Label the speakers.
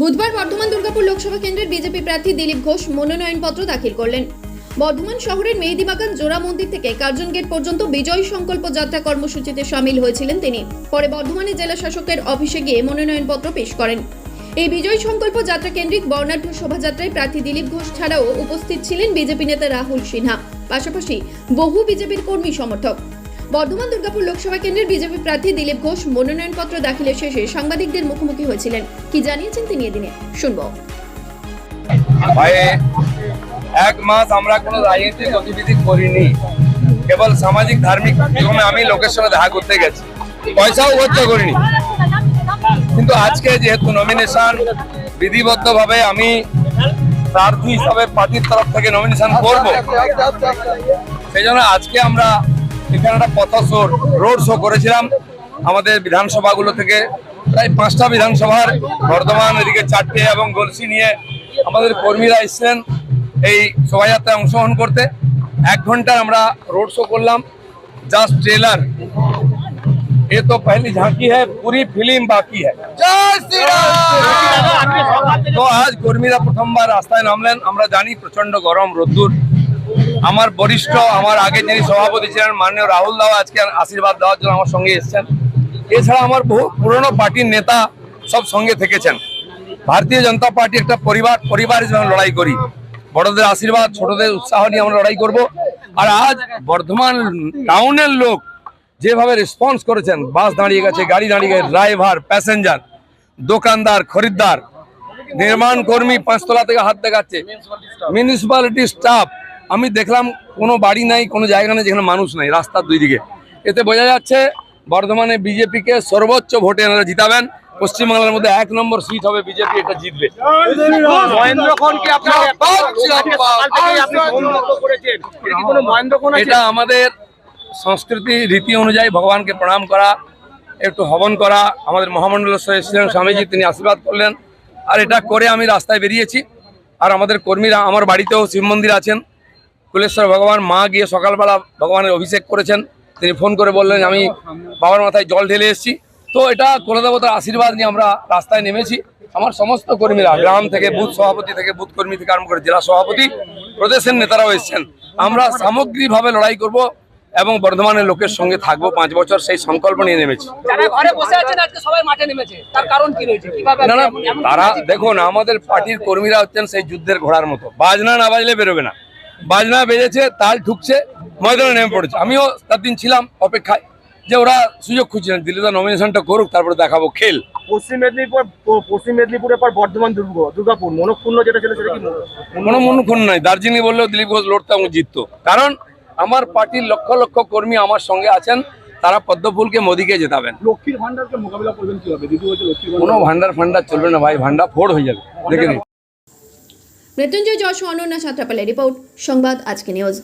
Speaker 1: বুধবার বর্ধমান দুর্গাপুর লোকসভা কেন্দ্রের বিজেপি প্রার্থী দিলীপ ঘোষ মনোনয়নপত্র দাখিল করলেন। বর্ধমান শহরের মেহেদিবাগান জোড়া মন্দির থেকে কার্জন গেট পর্যন্ত বিজয় সংকল্প যাত্রা কর্মসূচিতে সামিল হয়েছিলেন তিনি। পরে বর্ধমানে জেলা শাসকের অফিসে গিয়ে মনোনয়নপত্র পেশ করেন। এই বিজয় সংকল্প যাত্রা কেন্দ্রিক বর্ণাঢ্য শোভাযাত্রায় প্রার্থী দিলীপ ঘোষ ছাড়াও উপস্থিত ছিলেন বিজেপি নেতা রাহুল সিনহা। পাশাপাশি বহু বিজেপির কর্মী সমর্থক। বর্ধমান দুর্গাপুর লোকসভা কেন্দ্রের বিজেপি প্রার্থী দিলীপ ঘোষ মনোনয়নপত্র দাখিলের শেষে সাংবাদিকদের মুখোমুখি হয়েছিলেন। কি জানিয়েছেন তিনি এদিনে? শুনব।
Speaker 2: এক মাস আমরা কোনো রাজনীতিক গতিবিধি করিনি। কেবল সামাজিক, ধার্মিক জীবনে আমি লোকের সঙ্গে দেখা করতে গেছি। পয়সাও খরচ করিনি। কিন্তু আজকে যেহেতু নমিনেশন বিধিবদ্ধ ভাবে আমি প্রার্থী হিসাবে পার্টির তরফ থেকে নমিনেশন করব, সেই জন্য আজকে আমরা এখানে একটা পথ শো রোড শো করেছিলাম আমাদের বিধানসভাগুলো থেকে প্রায় পাঁচটা বিধানসভার বর্ধমান এদিকে চারটে এবং গলসি নিয়ে আমাদের কর্মীরা এসেছেন এই শোভাযাত্রায় অংশগ্রহণ করতে এক ঘন্টার আমরা रोड शो করলাম জাস্ট ট্রেলার ये तो पहली झांकी है पूरी फिल्म बाकी है তো আজ কর্মীরা প্রথমবার রাস্তায় নামলেন আমরা জানি প্রচন্ড গরম রোদ্দুর আমার বরিষ্ঠ, আমার আগে যিনি সভাপতি ছিলেন মাননীয় রাহুল দাও আজকে আশীর্বাদ দেওয়ার জন্য আমার সঙ্গে এসেছেন। এছাড়া আমার বহু পুরনো পার্টির নেতা সব সঙ্গে থেকেছেন। ভারতীয় জনতা পার্টি একটা পরিবার পরিবার হিসেবে লড়াই করি। বড়দের আশীর্বাদ, ছোটদের উৎসাহ নিয়ে আমরা লড়াই করব। আর আজ বর্ধমান টাউনের লোক যেভাবে রেসপন্স করেছেন, বাস দাঁড়িয়ে গেছে, গাড়ি দাঁড়িয়ে গেছে ড্রাইভার প্যাসেঞ্জার দোকানদার, খরিদ্দার নির্মাণ কর্মী পাঁচতলা থেকে হাত দেখাচ্ছে মিউনিসিপ্যালিটি স্টাফ আমি দেখলাম কোনো বাড়ি নাই কোনো জায়গা নেই যেখানে মানুষ নাই রাস্তার দুই দিকে এতে বোঝা যাচ্ছে বর্ধমানে বিজেপিকে সর্বোচ্চ ভোটে এনারা জিতাবেন। পশ্চিমবাংলার মধ্যে এক নম্বর সিট হবে বিজেপি এটা জিতবে।
Speaker 3: এটা
Speaker 2: আমাদের সংস্কৃতি রীতি অনুযায়ী ভগবানকে প্রণাম করা একটু হবন করা আমাদের মহামণ্ডলেশ্বর এসেছিলেন স্বামীজি তিনি আশীর্বাদ করলেন। আর এটা করে আমি রাস্তায় বেরিয়েছি। আর আমাদের কর্মীরা আমার বাড়িতেও শিব মন্দির আছেন। কুলেশ্বর ভগবান মা গিয়ে সকালবেলা ভগবানের অভিষেক করেছেন। তিনি ফোন করে বললেন আমি বাবার মাথায় জল ঢেলে এসেছি। তো এটা কুলদেবতার আশীর্বাদ নিয়ে আমরা রাস্তায় নেমেছি। আমার সমস্ত কর্মীরা গ্রাম থেকে বুথ সভাপতি থেকে বুথ কর্মী থেকে আরম্ভ করে জেলা সভাপতি প্রদেশের নেতারাও এসেছেন। আমরা সামগ্রিকভাবে লড়াই করব এবং বর্ধমানের লোকের সঙ্গে থাকব পাঁচ বছর সেই সংকল্প নিয়ে নেমেছি। না না তারা দেখুন আমাদের পার্টির কর্মীরা হচ্ছেন সেই যুদ্ধের ঘোড়ার মতো। বাজনা না বাজলে বেরোবে না। বাজনা বেজেছে তাল ঠুকছে ময়দানে নেমে পড়েছে। আমিও তার দিন ছিলাম অপেক্ষায় যে ওরা সুযোগ খুঁজছিলেন দিল্লিতে নমিনেশনটা করুক তারপরে দেখাবো খেল।
Speaker 4: পশ্চিম মেদিনীপুর পশ্চিম মেদিনীপুরের পর বর্ধমান দুর্গ দুর্গাপুর মনক্ষুণ্ণ যেটা ছিল সেটা কি
Speaker 2: কোনো মনুক্ষণ নয় দার্জিলিং বললেও দিলীপ ঘোষ লড়তো এবং জিততো। কারণ আমার পার্টির লক্ষ লক্ষ কর্মী আমার সঙ্গে আছেন তারা পদ্মফুলকে মোদিকে জেতাবেন।
Speaker 4: লক্ষ্মীর ভান্ডারকে মোকাবিলা করবেন কীভাবে?
Speaker 2: কোনো ভান্ডার ফান্ডার চলবে না ভাই ভান্ডার ফোড় হয়ে যাবে। দেখে নিন
Speaker 1: মৃত্যুঞ্জয় যশ অনন্যা সাঁতরাপালের রিপোর্ট সংবাদ আজকে নিউজ।